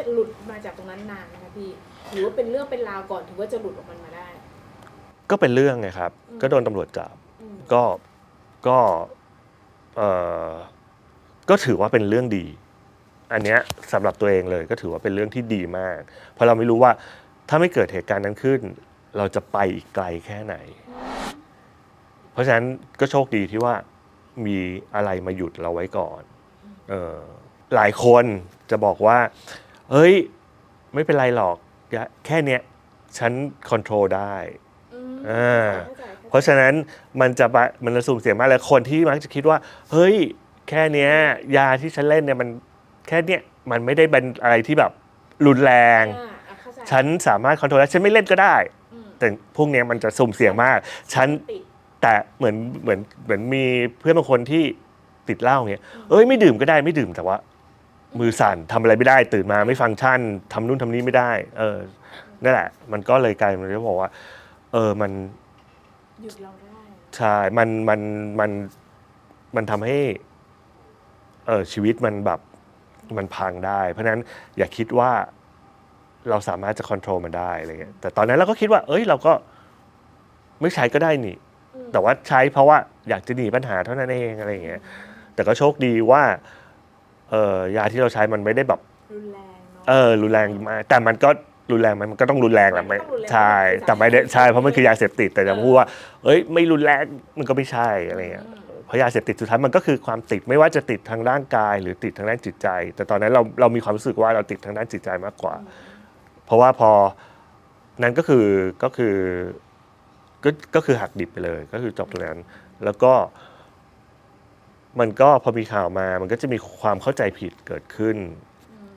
จะหลุดมาจากตรงนั้นนานนะคะพี่หรือว่าเป็นเรื่องเป็นราวก่อนถึงว่าจะหลุดออกมันมาได้ ก็เป็นเรื่องไงครับ อืม ก็โดนตำรวจจับ อืมก็ ก็เออก็ถือว่าเป็นเรื่องดี อันเนี้ยสำหรับตัวเองเลยก็ถือว่าเป็นเรื่องที่ดีมาก เพราะเราไม่รู้ว่าถ้าไม่เกิดเหตุการณ์นั้นขึ้น เราจะไปอีกไกลแค่ไหน เพราะฉะนั้นก็โชคดีที่ว่ามีอะไรมาหยุดเราไว้ก่อน เออหลายคนจะบอกว่า เฮ้ย ไม่เป็นไรหรอกอย่าแค่เนี้ยฉันคอนโทรลได้ อืมอ่า เข้าใจเข้าใจเพราะฉะนั้นมันจะบะมันจะสุ่มเสี่ยงมากเลยคนที่มักจะคิดว่า เฮ้ย แค่เนี้ย ยาที่ฉันเล่นเนี่ยมันแค่เนี้ยมันไม่ได้เป็นอะไรที่แบบรุนแรง อ่าอะเข้าใจฉันสามารถคอนโทรลได้ฉันไม่เล่นก็ได้ อืมแต่พวกเนี้ยมันจะสุ่มเสี่ยงมาก ฉันติด แต่เหมือนเหมือนเหมือนมีเพื่อนบางคนที่ติดเหล้าเงี้ยเอ้ยไม่ดื่มก็ได้ไม่ดื่มแต่ว่า มือสั่นทำอะไรไม่ได้ ตื่นมาไม่ฟังก์ชันทำนู่นทำนี่ไม่ได้ เออนั่นแหละ มันก็เลยกลายเป็นที่บอกว่า เออมันหยุดเราได้ใช่มันมันมันมันทำให้เออชีวิตมันแบบมันพังได้ เพราะฉะนั้นอย่าคิดว่าเราสามารถจะควบคุมมันได้อะไรเงี้ยแต่ตอนนั้นเราก็คิดว่า เอ้ยเราก็ไม่ใช้ก็ได้นี่อืมแต่ว่าใช้เพราะว่าอยากจะหนีปัญหาเท่านั้นเองอะไรเงี้ยแต่ก็โชคดีว่า เออยาที่เราใช้มันไม่ได้แบบรุนแรงเนาะเออรุนแรงมากแต่มันก็รุนแรงไหมมันก็ต้องรุนแรงแหละมันไม่ก็ต้องรุนแรงใช่มันคือแต่ไม่ได้สารใช่เพราะมันคือยาเสพติดแต่จะเออ พูดว่าเอ้ยไม่รุนแรงมันก็ไม่ใช่อะไรเงี้ยอืมเพราะยาเสพติดสุดท้ายมันก็คือความติดไม่ว่าจะติดทางร่างกายหรือติดทางด้านจิตใจ แต่ตอนนั้นเราเรามีความรู้สึกว่าเราติดทางด้านจิตใจมากกว่า เพราะว่าพอนั้นก็คือก็คือก็ก็คือหักดิบไปเลย ก็คือจบตรงนั้นแล้วก็ มันก็พอมีข่าวมามันก็จะมีความเข้าใจผิดเกิดขึ้นอืม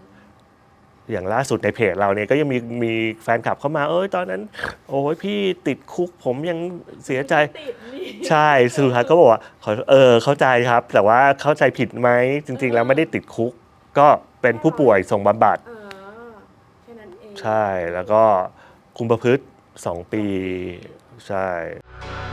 อย่างล่าสุดในเพจเราเนี่ยก็ยังมีมีแฟนคลับเข้ามา เอ้ยตอนนั้น โอ้ยพี่ติดคุกผมยังเสียใจติดนี่ใช่สุดท้ายก็บอกว่าขอเออเข้าใจครับ แต่ว่าเข้าใจผิดไหมจริง ๆ แล้วไม่ได้ติดคุก ก็เป็นผู้ป่วยส่งบำบัดเออแค่นั้นเองใช่แล้วก็คุมประพฤติสองปี ใช่อ